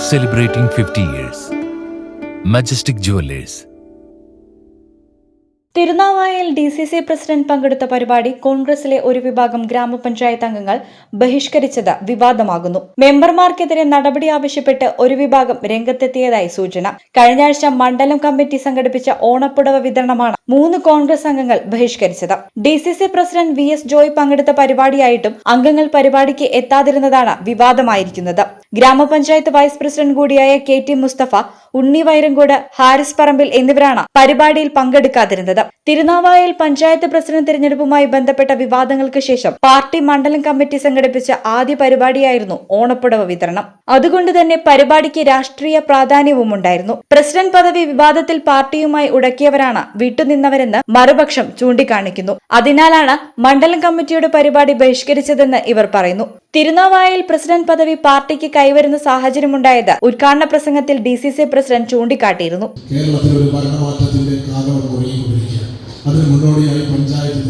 celebrating 50 years. Majestic Jewelers. തിരുനാവായയിൽ D C C president പങ്കെടുത്ത പരിപാടി കോൺഗ്രസിലെ ഒരു വിഭാഗം ഗ്രാമപഞ്ചായത്ത് അംഗങ്ങൾ ബഹിഷ്കരിച്ചത് വിവാദമാകുന്നു മെമ്പർമാർക്കെതിരെ നടപടി ആവശ്യപ്പെട്ട് ഒരു വിഭാഗം രംഗത്തെത്തിയതായി സൂചന കഴിഞ്ഞ ആഴ്ച മണ്ഡലം കമ്മിറ്റി സംഘടിപ്പിച്ച ഓണപ്പുടവ വിതരണമാണ് മൂന്ന് കോൺഗ്രസ് അംഗങ്ങൾ ബഹിഷ്കരിച്ചത് D C C president V S Joy പങ്കെടുത്ത പരിപാടിയായിട്ടും അംഗങ്ങൾ പരിപാടിക്ക് എത്താതിരുന്നതാണ് വിവാദമായിരിക്കുന്നത് ഗ്രാമപഞ്ചായത്ത് വൈസ് പ്രസിഡന്റ് കൂടിയായ കെ ടി മുസ്തഫ ഉണ്ണി വൈരങ്കോട് ഹാരിസ് പറമ്പിൽ എന്നിവരാണ് പരിപാടിയിൽ പങ്കെടുക്കാതിരുന്നത്. തിരുനാവായയിൽ പഞ്ചായത്ത് പ്രസിഡന്റ് തിരഞ്ഞെടുപ്പുമായി ബന്ധപ്പെട്ട വിവാദങ്ങൾക്ക് ശേഷം പാർട്ടി മണ്ഡലം കമ്മിറ്റി സംഘടിപ്പിച്ച ആദ്യ പരിപാടിയായിരുന്നു ഓണപ്പുടവ വിതരണം. അതുകൊണ്ട് തന്നെ പരിപാടിക്ക് രാഷ്ട്രീയ പ്രാധാന്യവും ഉണ്ടായിരുന്നു പ്രസിഡന്റ് പദവി വിവാദത്തിൽ പാർട്ടിയുമായി ഉടക്കിയവരാണ് വിട്ടുനിന്നവരെന്ന് മറുപക്ഷം ചൂണ്ടിക്കാണിക്കുന്നു. അതിനാലാണ് മണ്ഡലം കമ്മിറ്റിയുടെ പരിപാടി ബഹിഷ്കരിച്ചതെന്ന് ഇവർ പറയുന്നു. തിരുനാവായയിൽ പ്രസിഡന്റ് പദവി പാർട്ടിക്ക് കൈവരുന്ന സാഹചര്യമുണ്ടായത്. ഉദ്ഘാടന പ്രസംഗത്തിൽ ഡി സി സി പ്രസിഡന്റ് ചൂണ്ടിക്കാട്ടിയിരുന്നു. ഒരു ഭരണമാറ്റത്തിന്റെ പഞ്ചായത്ത്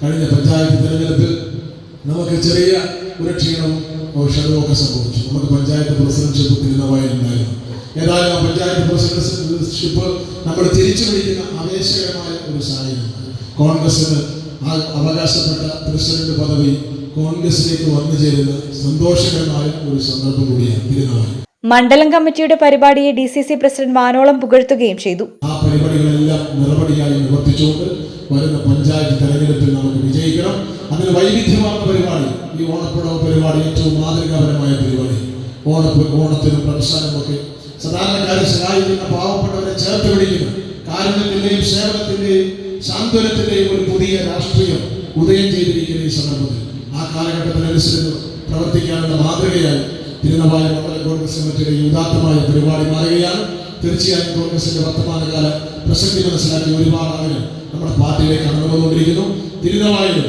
കഴിഞ്ഞ പഞ്ചായത്ത് തിരഞ്ഞെടുപ്പിൽ നമുക്ക് ചെറിയ ഒരു ക്ഷീണവും ഒക്കെ സംഭവിച്ചു. നമുക്ക് പഞ്ചായത്ത് പ്രസിഡന്റ്ഷിപ്പ് തിരുനവായിലുണ്ടായിരുന്നു ഏതായാലും ആ പഞ്ചായത്ത് പ്രസിഡന്റ്ഷിപ്പ് നമ്മൾ തിരിച്ചു പിടിക്കുന്ന ആവേശകരമായ ഒരു സാഹചര്യം കോൺഗ്രസിന് അവകാശപ്പെട്ട പ്രസിഡന്റ് പദവി കോൺഗ്രസിലേക്ക് വന്നു ചേരുന്ന സന്തോഷകരമായ ഒരു സന്ദർഭം കൂടിയാണ് തിരുനവായി മണ്ഡലം കമ്മിറ്റിയുടെ പരിപാടിയെ ഡി സി സി പ്രസിഡന്റ് മാനോളം പുകഴ്ത്തുകയും ചെയ്തു. ആ പരിപാടികളെല്ലാം നിറപടിയായി നിവർത്തിച്ചുകൊണ്ട് വരുന്ന പഞ്ചായത്ത് തെരഞ്ഞെടുപ്പിൽ നമുക്ക് വിജയിക്കണം. അതിന് വൈവിധ്യമാർന്ന പരിപാടി ഈ ഓണപ്പുടവ് പരിപാടി ഏറ്റവും മാതൃകാപരമായ പരിപാടി. ഓണപ്പ് ഓണത്തിനും പ്രസ്ഥാനമൊക്കെ സാധാരണക്കാരെ സഹായിക്കുന്ന പാവപ്പെട്ടവരെ ചേർത്ത് പിടിക്കുന്ന. കാരുണ്യത്തിന്റെയും സേവനത്തിന്റെയും സാന്ത്വനത്തിന്റെയും ഒരു പുതിയ രാഷ്ട്രീയം ഉദയം ചെയ്തിരിക്കുന്ന ഈ സന്ദർഭത്തിൽ ആ കാലഘട്ടത്തിനനുസരിച്ച് പ്രവർത്തിക്കാനുള്ള മാതൃകയായി തിരുനവായ മണ്ഡലം കോൺഗ്രസ് കമ്മിറ്റിയുടെ ഉദാത്തമായ പരിപാടി മാറുകയാണ്. തീർച്ചയായും കോൺഗ്രസിന്റെ വർത്തമാനകാല പ്രസക്തി മനസ്സിലാക്കി ഒരുപാട് ആളുകൾ നമ്മുടെ പാർട്ടിയിലേക്ക് കടന്നു വന്നുകൊണ്ടിരിക്കുന്നു തിരുനവായിലും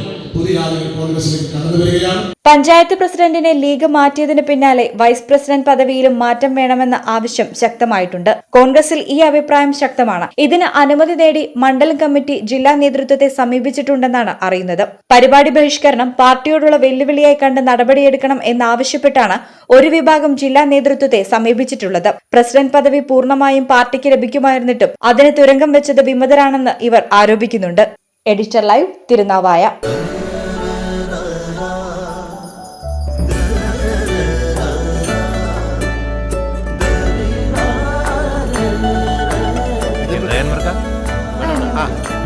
പഞ്ചായത്ത് പ്രസിഡന്റിനെ ലീഗ് മാറ്റിയതിന് പിന്നാലെ വൈസ് പ്രസിഡന്റ് പദവിയിലും മാറ്റം വേണമെന്ന ആവശ്യം ശക്തമായിട്ടുണ്ട്. കോൺഗ്രസിൽ ഈ അഭിപ്രായം ശക്തമാണ്. ഇതിന് അനുമതി നേടി മണ്ഡലം കമ്മിറ്റി ജില്ലാ നേതൃത്വത്തെ സമീപിച്ചിട്ടുണ്ടെന്നാണ് അറിയുന്നത്. പരിപാടി ബഹിഷ്കരണം പാർട്ടിയോടുള്ള വെല്ലുവിളിയായി കണ്ട് നടപടിയെടുക്കണം എന്നാവശ്യപ്പെട്ടാണ് ഒരു വിഭാഗം ജില്ലാ നേതൃത്വത്തെ സമീപിച്ചിട്ടുള്ളത്. പ്രസിഡന്റ് പദവി പൂർണമായും പാർട്ടിക്ക് ലഭിക്കുമായിരുന്നിട്ടും അതിന് തുരങ്കം വെച്ചത് വിമതരാണെന്ന് ഇവർ ആരോപിക്കുന്നുണ്ട്. Editor live Thirunavaya.